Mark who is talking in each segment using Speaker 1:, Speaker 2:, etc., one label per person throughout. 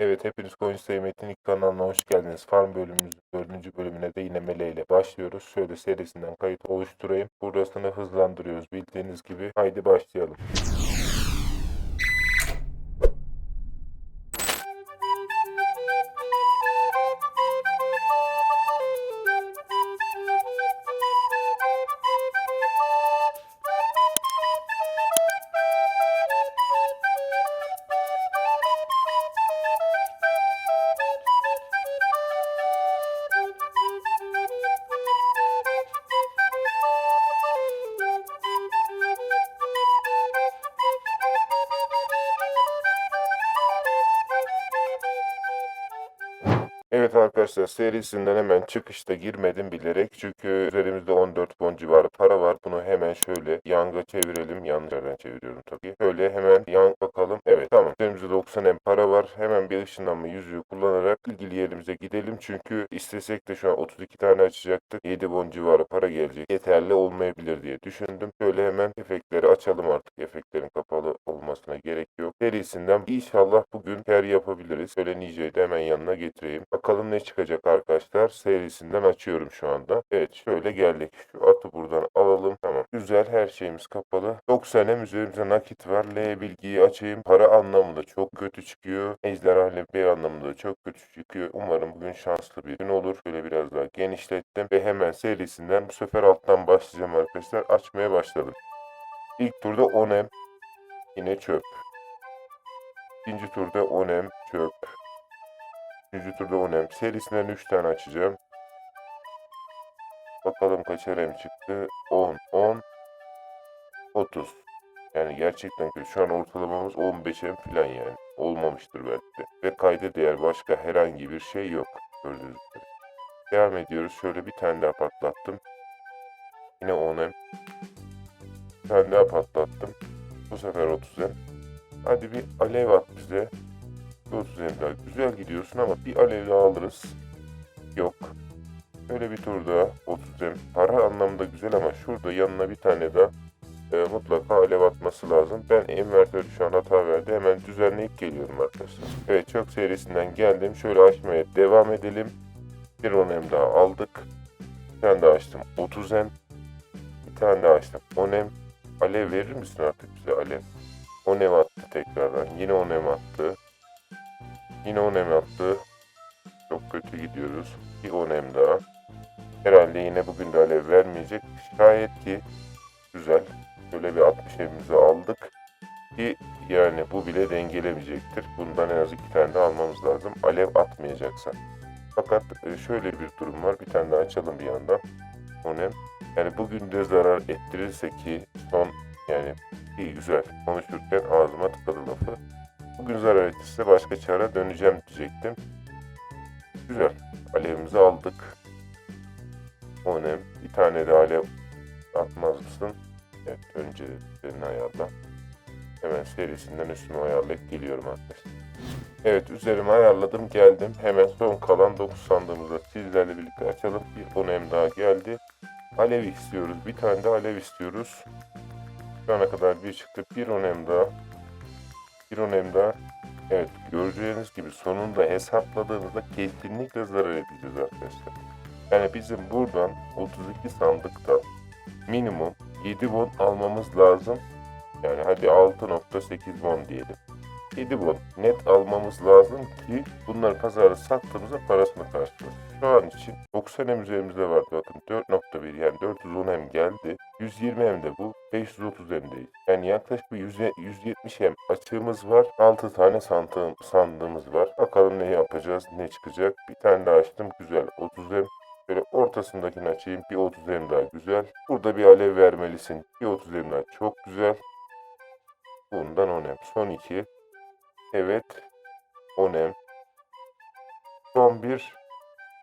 Speaker 1: Evet hepiniz Coin Metin kanalına hoş geldiniz. Farm bölümümüzün dördüncü bölümüne de yine Mele ile başlıyoruz. Şöyle serisinden kayıt oluşturayım. Burasını hızlandırıyoruz bildiğiniz gibi. Haydi başlayalım. Evet arkadaşlar serisinden hemen çıkışta girmedim bilerek. Çünkü üzerimizde 14 won civarı para var. Bunu hemen şöyle yanga çevirelim. Yanlış yerden çeviriyorum tabii. Şöyle hemen yan bakalım. Evet tamam. Üzerimizde 90 M para var. Hemen bir ışınlanma yüzüğü kullanarak ilgili yerimize gidelim. Çünkü istesek de şu an 32 tane açacaktık. 7 won civarı para gelecek. Yeterli olmayabilir diye düşündüm. Şöyle hemen efektleri açalım artık. Efektlerin kapalı olmasına gerek yok. Serisinden inşallah bugün kar yapabiliriz. Şöyle Nice'yi hemen yanına getireyim. Bakalım ne çıkacak arkadaşlar. Serisinden açıyorum şu anda. Evet şöyle geldik. Şu atı buradan alalım. Tamam. Güzel her şeyimiz kapalı. 90 hem üzerimizde nakit var. L bilgiyi açayım. Para anlamında çok kötü çıkıyor. Ejderha B anlamında çok kötü çıkıyor. Umarım bugün şanslı bir gün olur. Şöyle biraz daha genişlettim. Ve hemen serisinden bu sefer alttan başlayacağım arkadaşlar. Açmaya başladım. İlk turda 10M. Yine çöp. İkinci turda 10M çöp. Üçüncü turda 10M. Serisinden 3 tane açacağım. Bakalım kaç RM çıktı. 10, 10, 30. Yani gerçekten kötü. Şu an ortalamamız 15M falan yani. Olmamıştır belki. Ve kayda değer başka herhangi bir şey yok. Gördüğünüz gibi. Devam ediyoruz. Şöyle bir tane daha patlattım. Yine 10M. Bir tane daha patlattım. Bu sefer 30M. Hadi bir alev at bize. 30 daha güzel gidiyorsun ama bir alev alırız. Yok. Öyle bir tur daha 30 em. Para anlamında güzel ama şurada yanına bir tane daha e, mutlaka alev atması lazım. Ben envertör şu an hata verdi. Hemen düzenleyip geliyorum arkadaşlar. Evet çok serisinden geldim. Şöyle açmaya devam edelim. Bir 10 em daha aldık. Bir tane daha açtım 30 em. Bir tane daha açtım 10 em. Alev verir misin artık bize alev? 10 em attı tekrardan. Yine 10 em attı. Yine 10 em attı. Çok kötü gidiyoruz. Bir 10 em daha. Herhalde yine bugün de alev vermeyecek. Şayet ki güzel. Şöyle bir 60 emimizi aldık. Ki yani bu bile dengelemeyecektir. Bundan en az iki tane daha almamız lazım. Alev atmayacaksa. Fakat e, şöyle bir durum var. Bir tane daha açalım bir yandan. 10 em. Yani bugün de zarar ettirirse ki son yani iyi güzel konuşurken ağzıma tıkadı lafı. Zarar ettirse başka çare döneceğim diyecektim. Güzel. Alevimizi aldık. O ne? Bir tane de alev atmaz mısın? Evet önce senin ayarla. Hemen serisinden üstüme ayarlayıp geliyorum arkadaşlar. Evet üzerime ayarladım geldim. Hemen son kalan 9 sandığımızı sizlerle birlikte açalım. Bir 10 em daha geldi. Alev istiyoruz. Bir tane de alev istiyoruz. Şu ana kadar bir çıktı. Bir 10 em daha. Bir 10 em daha. Evet göreceğiniz gibi sonunda hesapladığımızda kesinlikle zarar edeceğiz arkadaşlar. Yani bizim buradan 32 sandıktan minimum 7 won almamız lazım. Yani hadi 6.8 won diyelim. 7 won net almamız lazım ki bunları pazarda sattığımızda parasını karşılasın. Şu an için 90 em üzerimizde vardı bakın 4.1 yani 410 em geldi. 120 em de bu 530 emdeyiz. Yani yaklaşık bir 100 170 em açığımız var. 6 tane sandığım, sandığımız var. Bakalım ne yapacağız ne çıkacak. Bir tane daha açtım güzel 30 em. Böyle ortasındakini açayım. Bir 30 em daha güzel. Burada bir alev vermelisin. Bir 30 em daha çok güzel. Bundan 10 em. Son 2. Evet. 10 em. Son 1.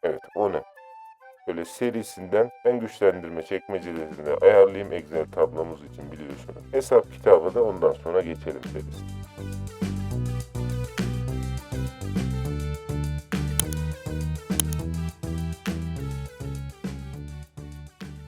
Speaker 1: Evet 10 em. Böyle serisinden ben güçlendirme çekmecelerini ayarlayayım Excel tablomuz için biliyorsunuz. Hesap kitabı da ondan sonra geçelim serisi.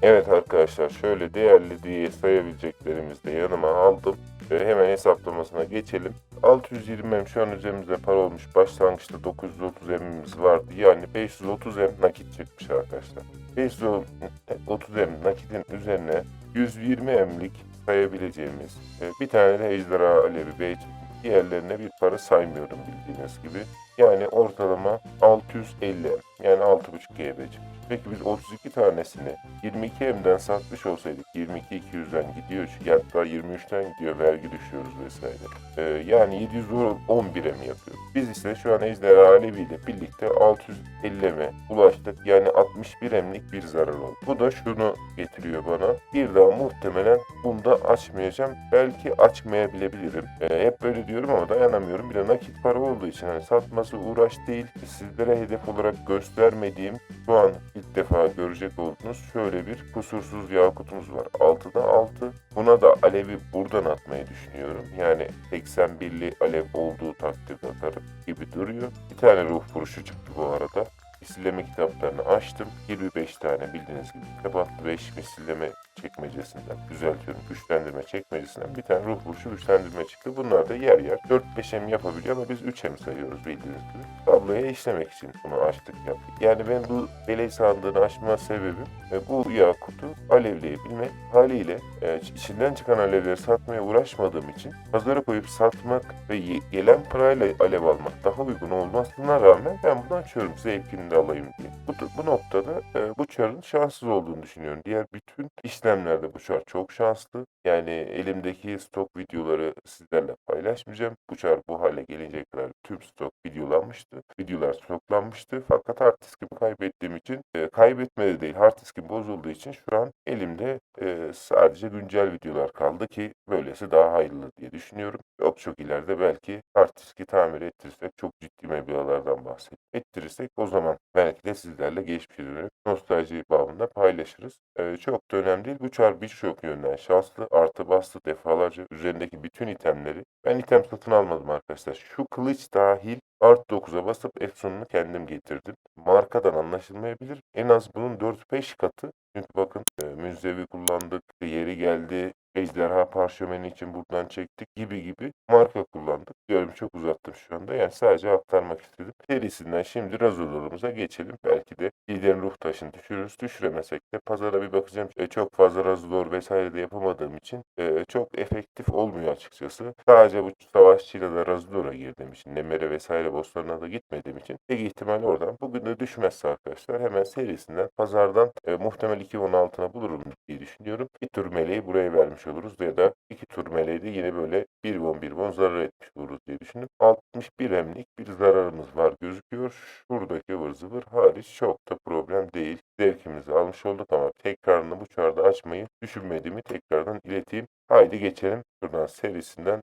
Speaker 1: Evet arkadaşlar şöyle değerli diye sayabileceklerimizi de yanıma aldım. Ve hemen hesaplamasına geçelim. 620 M şu an üzerimizde para olmuş. Başlangıçta 930 M'imiz vardı. Yani 530 M nakit çıkmış arkadaşlar. 530 M nakitin üzerine 120 M'lik sayabileceğimiz e, bir tane de ejderha alevi bey. Diğerlerine bir para saymıyorum bildiğiniz gibi. Yani ortalama 650 M. Yani 6.5 GB çıkmış. Peki biz 32 tanesini 22 M'den satmış olsaydık 22 200'den gidiyor. Çünkü hatta 23'ten gidiyor. Vergi düşüyoruz vesaire. Ee, yani 711 M yapıyor. Biz ise şu an Ejderha Alevi ile birlikte 650 M'e ulaştık. Yani 61 M'lik bir zarar oldu. Bu da şunu getiriyor bana. Bir daha muhtemelen bunda açmayacağım. Belki açmayabilebilirim. Ee, hep böyle diyorum ama dayanamıyorum. Bir de nakit para olduğu için hani satması uğraş değil. Sizlere hedef olarak göstermediğim şu an ilk defa görecek olduğunuz şöyle bir kusursuz yakutumuz var. 6'da 6. Buna da alevi buradan atmayı düşünüyorum. Yani 81'li alev olduğu takdirde atarım gibi duruyor. Bir tane ruh vuruşu çıktı bu arada. Misilleme kitaplarını açtım. 25 tane bildiğiniz gibi kitap attı. 5 misilleme çekmecesinden düzeltiyorum. Güçlendirme çekmecesinden bir tane ruh vuruşu güçlendirme çıktı. Bunlar da yer yer 4-5 M yapabiliyor ama biz 3 M sayıyoruz bildiğiniz gibi. Tabloya işlemek için bunu açtık yaptık. Yani ben bu beley sandığını açma sebebim e, bu yakutu alevleyebilmek haliyle e, içinden çıkan alevleri satmaya uğraşmadığım için pazara koyup satmak ve gelen parayla alev almak daha uygun olmasına rağmen ben bunu açıyorum zevkini de alayım diye. Bu, bu noktada e, bu çarın şanssız olduğunu düşünüyorum. Diğer bütün işlemlerde bu çar çok şanslı. Yani elimdeki stok videoları sizlerle paylaşmayacağım. Bu çar bu hale gelinceye kadar tüm stok videolanmıştı. Videolar stoklanmıştı. Fakat hard diskimi kaybettiğim için e, kaybetmedi değil hard diskim bozulduğu için şu an elimde e, sadece güncel videolar kaldı ki böylesi daha hayırlı diye düşünüyorum. Çok çok ileride belki hard diski tamir ettirirsek çok ciddi meblağlardan bahsedip ettirirsek o zaman belki de sizlerle geçmişe dönüp nostalji babında paylaşırız. E, çok da önemli değil. Bu çar birçok yönden şanslı. Artı bastı defalarca üzerindeki bütün itemleri. Ben item satın almadım arkadaşlar. Şu kılıç dahil Art 9'a basıp Efsun'unu kendim getirdim. Markadan anlaşılmayabilir. En az bunun 4-5 katı. Çünkü bakın e, münzevi kullandık. Yeri geldi. Ejderha parşömeni için buradan çektik gibi gibi marka kullandık. Diyorum çok uzattım şu anda. Yani sadece aktarmak istedim. Serisinden şimdi razolorumuza geçelim. Belki de liderin ruh taşını düşürürüz. Düşüremesek de pazara bir bakacağım. E, çok fazla razolor vesaire de yapamadığım için e, çok efektif olmuyor açıkçası. Sadece bu savaşçıyla da razolora girdiğim için. Nemere vesaire bosslarına da gitmediğim için. Tek ihtimal oradan. Bugün de düşmezse arkadaşlar hemen serisinden pazardan e, muhtemel 2 altına bulurum diye düşünüyorum. Bir tur meleği buraya vermiş oluruz ya da iki tur meleği de yine böyle 1 won 1 won zarar etmiş oluruz diye düşündüm. 61 emlik bir zararımız var gözüküyor. Şuradaki ıvır zıvır hariç çok da problem değil. Zevkimizi almış olduk ama tekrarını bu çarda açmayı düşünmediğimi tekrardan ileteyim. Haydi geçelim şuradan serisinden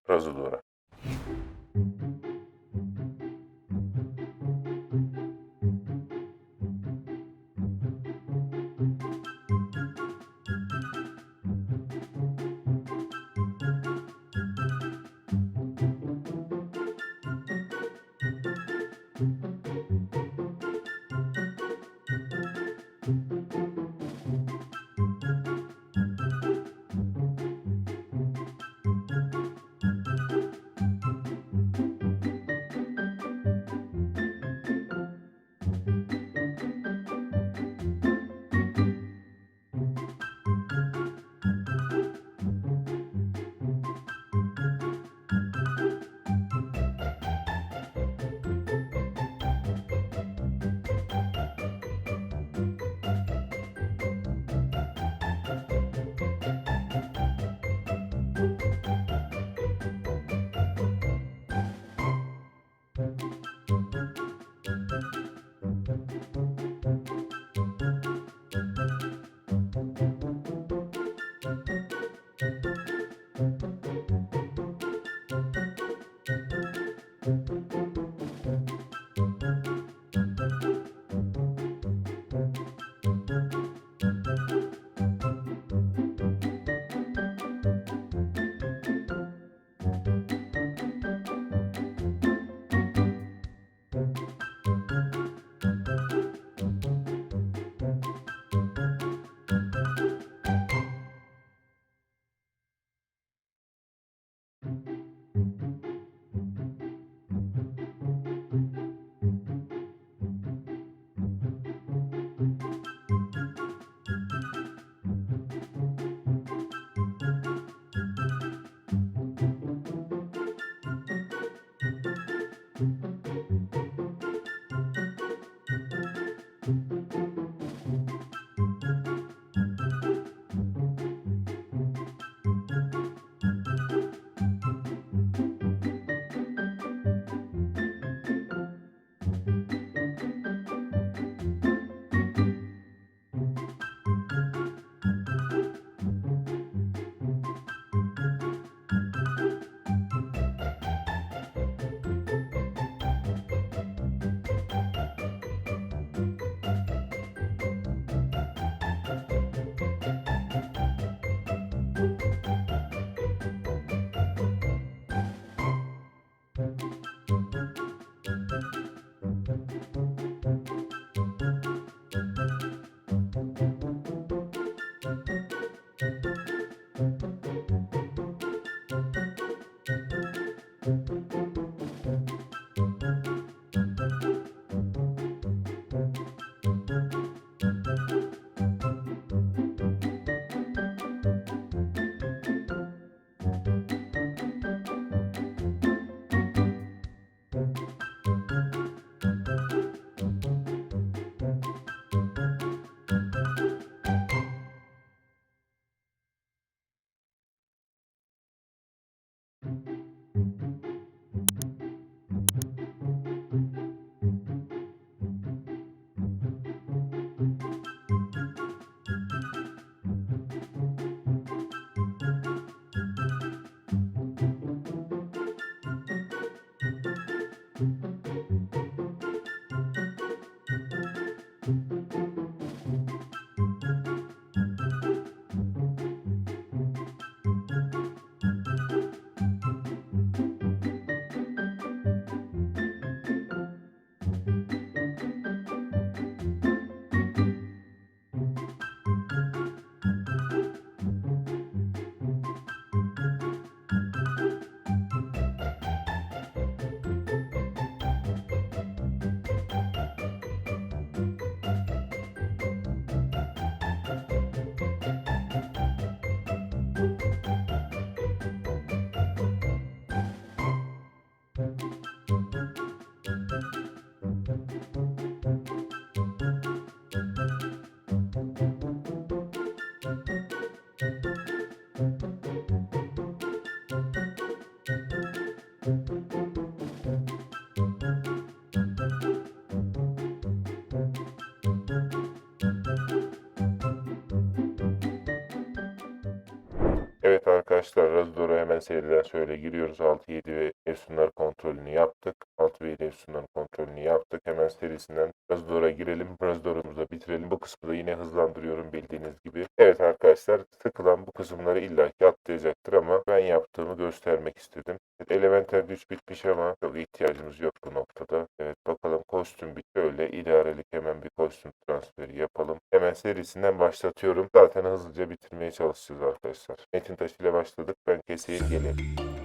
Speaker 1: Evet arkadaşlar Razor'a hemen seriden şöyle giriyoruz. 6, 7 ve Efsunlar kontrolünü yaptık. 6 ve 7 Efsunlar kontrolünü yaptık. Hemen serisinden Razor'a girelim. Razor'umuzu da bitirelim. Bu kısmı da yine hızlandırıyorum bildiğiniz gibi. Evet arkadaşlar sıkılan bu kısımları illaki atlayacaktır ama ben yaptığımı göstermek istedim. Evet, Elementer güç bitmiş ama çok ihtiyacımız yok bu noktada. Evet bakalım kostüm bitti. Öyle idarelik hemen bir kostüm transferi yapalım. Hemen serisinden başlatıyorum. Zaten hızlıca bitirmeye çalışacağız arkadaşlar. Metin taşı ile başladık. Ben keseyim geleyim.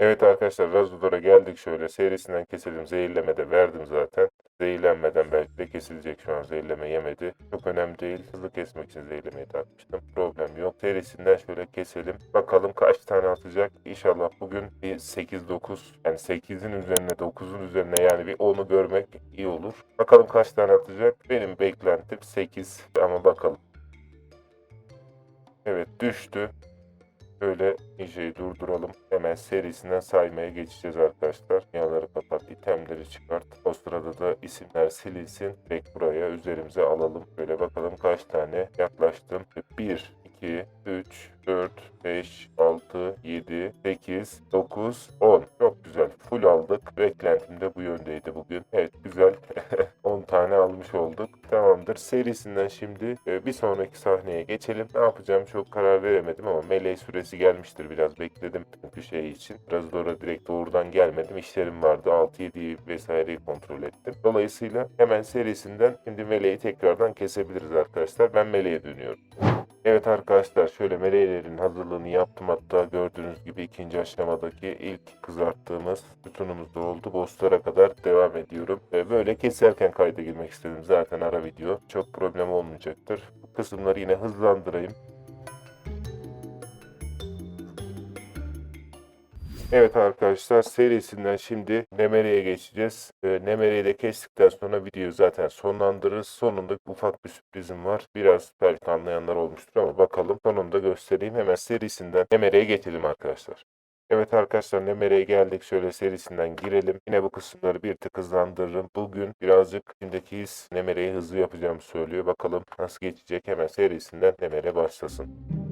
Speaker 1: Evet arkadaşlar Razudor'a geldik şöyle serisinden keselim. Zehirleme de verdim zaten. Zehirlenmeden belki de kesilecek şu an. Zehirleme yemedi. Çok önemli değil. Hızlı kesmek için zehirlemeyi takmıştım. Problem yok. Serisinden şöyle keselim. Bakalım kaç tane atacak. İnşallah bugün bir 8-9 yani 8'in üzerine 9'un üzerine yani bir 10'u görmek iyi olur. Bakalım kaç tane atacak. Benim beklentim 8 ama bakalım. Evet düştü. Şöyle iyiceyi durduralım. Hemen serisinden saymaya geçeceğiz arkadaşlar. Dünyaları kapat, itemleri çıkart. O sırada da isimler silinsin. Direkt buraya üzerimize alalım. Böyle bakalım kaç tane yaklaştım. 1, 2, 3, 4, 5, 6, 7, 8, 9, 10. Çok güzel. Full aldık. Beklentim de bu yöndeydi bugün. Evet güzel. 10 tane almış olduk. Tamamdır. Serisinden şimdi e, bir sonraki sahneye geçelim. Ne yapacağım çok karar veremedim ama melee süresi gelmiştir. Biraz bekledim çünkü şey için. Biraz doğru direkt doğrudan gelmedim. İşlerim vardı. 6-7 vesaireyi kontrol ettim. Dolayısıyla hemen serisinden şimdi meleği tekrardan kesebiliriz arkadaşlar. Ben meleğe dönüyorum. Evet arkadaşlar şöyle meleylerin hazırlığını yaptım hatta gördüğünüz gibi ikinci aşamadaki ilk kızarttığımız sütunumuz da oldu. Bosslara kadar devam ediyorum. Böyle keserken kayda girmek istedim zaten ara video. Çok problem olmayacaktır. Bu kısımları yine hızlandırayım. Evet arkadaşlar serisinden şimdi Nemere'ye geçeceğiz. Ee, Nemere'yi de kestikten sonra videoyu zaten sonlandırırız. Sonunda ufak bir sürprizim var. Biraz belki anlayanlar olmuştur ama bakalım sonunda göstereyim. Hemen serisinden Nemere'ye geçelim arkadaşlar. Evet arkadaşlar Nemere'ye geldik. Şöyle serisinden girelim. Yine bu kısımları bir tık hızlandırırım. Bugün birazcık içindeki his Nemere'yi hızlı yapacağımı söylüyor. Bakalım nasıl geçecek. Hemen serisinden Nemere başlasın.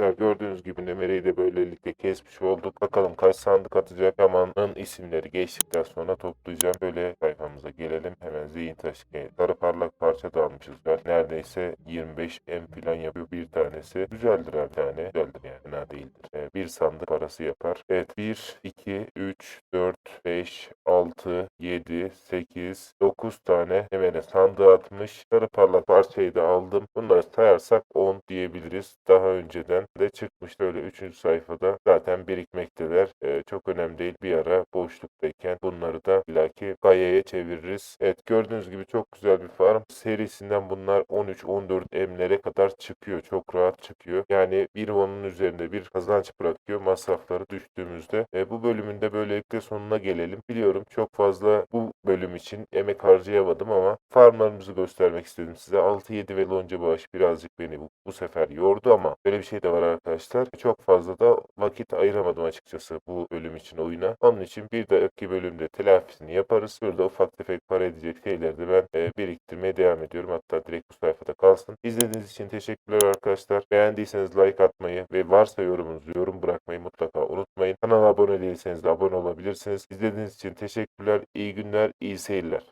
Speaker 1: Arkadaşlar gördüğünüz gibi Nemere'yi de böylelikle kesmiş olduk. Bakalım kaç sandık atacak. Yaman'ın isimleri geçtikten sonra toplayacağım. Böyle sayfamıza gelelim. Hemen zihin taşı. Sarı parlak parça da almışız. Ben neredeyse 25 M falan yapıyor bir tanesi. Güzeldir her tane. Güzeldir yani. Fena değildir. Ee, bir sandık parası yapar. Evet 1, 2, 3, 4, 5, 6, 7, 8, 9 tane hemen sandığa atmış. Sarı parlak parçayı da aldım. Bunları sayarsak 10 diyebiliriz. Daha önceden de çıkmıştı öyle 3. sayfada. Zaten birikmekteler. Ee, çok önemli değil. Bir ara boşluktayken bunları da illaki gayeye çeviririz. Evet gördüğünüz gibi çok güzel bir farm. Serisinden bunlar 13-14 emlere kadar çıkıyor. Çok rahat çıkıyor. Yani bir onun üzerinde bir kazanç bırakıyor masrafları düştüğümüzde. E, bu bölümün de böylelikle sonuna gelelim. Biliyorum çok fazla bu bölüm için emek harcayamadım ama farmlarımızı göstermek istedim size. 6-7 ve lonca bağış birazcık beni bu, bu sefer yordu ama böyle bir şey de var arkadaşlar. Çok fazla da vakit ayıramadım açıkçası bu bölüm için oyuna. Onun için bir dahaki bölümde telafisini yaparız. Burada ufak tefek para edecek şeyleri de ben e, biriktirmeye devam ediyorum. Hatta direkt bu sayfada kalsın. İzlediğiniz için teşekkürler arkadaşlar. Beğendiyseniz like atmayı ve varsa yorumunuz yorum bırakmayı mutlaka unutmayın. Kanala abone değilseniz de abone olabilirsiniz. İzlediğiniz için teşekkürler. İyi günler, iyi seyirler.